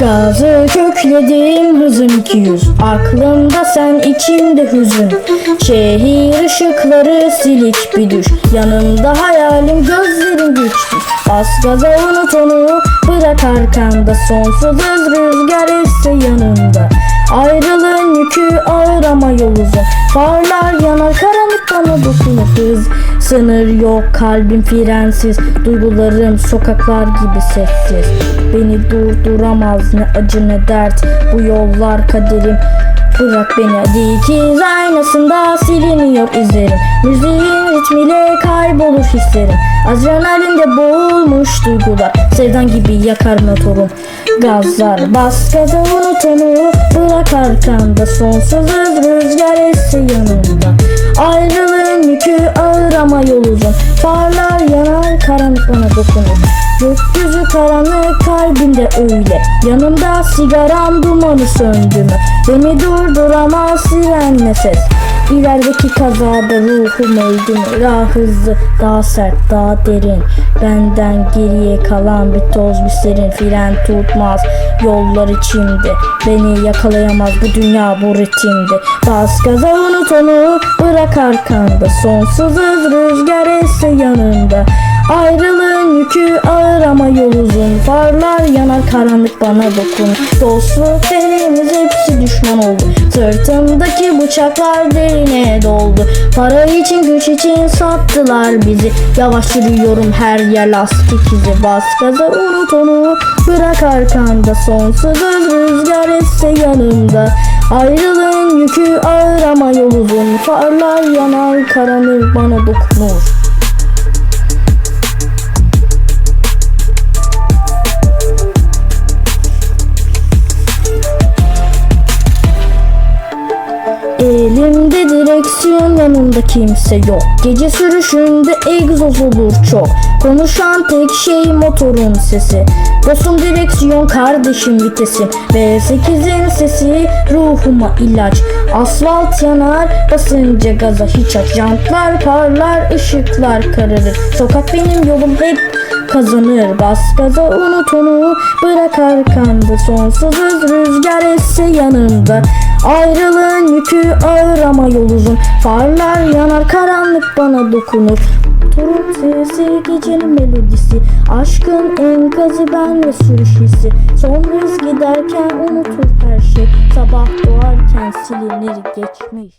Gazı kökledim hızım 200 Aklımda sen içimde hüzün. Şehir ışıkları silik bir düş. Yanımda hayalim gözlerim güçlü Bas gaza unut onu bırak arkanda. Sonsuz hız rüzgar esse yanında Ayrılığın yükü ağır ama yol uzun Farlar yanar karanlık dokunur hız Sınır yok kalbim frensiz Duygularım sokaklar gibi sessiz. Beni durduramaz ne acı ne dert. Bu yollar kaderim. Bırak beni dikiz aynasında siliniyor izlerim Müziğin ritmiyle kaybolur hislerim Adrenalinde boğulmuş duygular. Sevdan gibi yakar motorum. Gazlar bas gaza unut onu Bırak arkanda sonsuz rüzgar esse yanında Gökyüzü karanlık kalbimde öyle. Yanımda sigaram dumanı söndü mü? Beni durduramaz sirenle ses İlerideki kazada ruhum öldü mü? Daha hızlı, daha sert, daha derin. Benden geriye kalan bir toz bir serin Fren tutmaz. Yollar içimde. Beni yakalayamaz bu dünya bu ritimde. Bas gaza unut onu bırak arkanda. Sonsuz rüzgar esse yanında. Ayrılığın yükü ağır ama yol uzun. Farlar yanar karanlık bana dokun. Dostluk derimiz hepsi düşman oldu. Sırtımdaki bıçaklar derine doldu. Para için güç için sattılar bizi. Yavaş yürüyorum her yer lastik izi. Bas gaza unut onu. Bırak arkanda Sonsuz rüzgar esse yanımda. Ayrılığın yükü ağır ama yol uzun. Farlar yanar karanlık bana dokunur Elimde direksiyon yanımda kimse yok. Gece sürüşünde egzoz olur çok. Konuşan tek şey motorun sesi. Dostum direksiyon kardeşim vitesim V8'in sesi ruhuma ilaç. Asfalt yanar basınca gaza hiç aç. Jantlar parlar ışıklar kararır. Sokak benim yolum hep kazanır. Bas gaza unut onu bırak arkanda Sonsuz rüzgar esse yanımda Ayrılığın yükü ağır ama yol uzun. Farlar yanar karanlık bana dokunur. Torun sesi gecenin melodisi. Aşkın enkazı ben ve sürüş hissi Son hız giderken unutur her şey. Sabah doğarken silinir geçmiş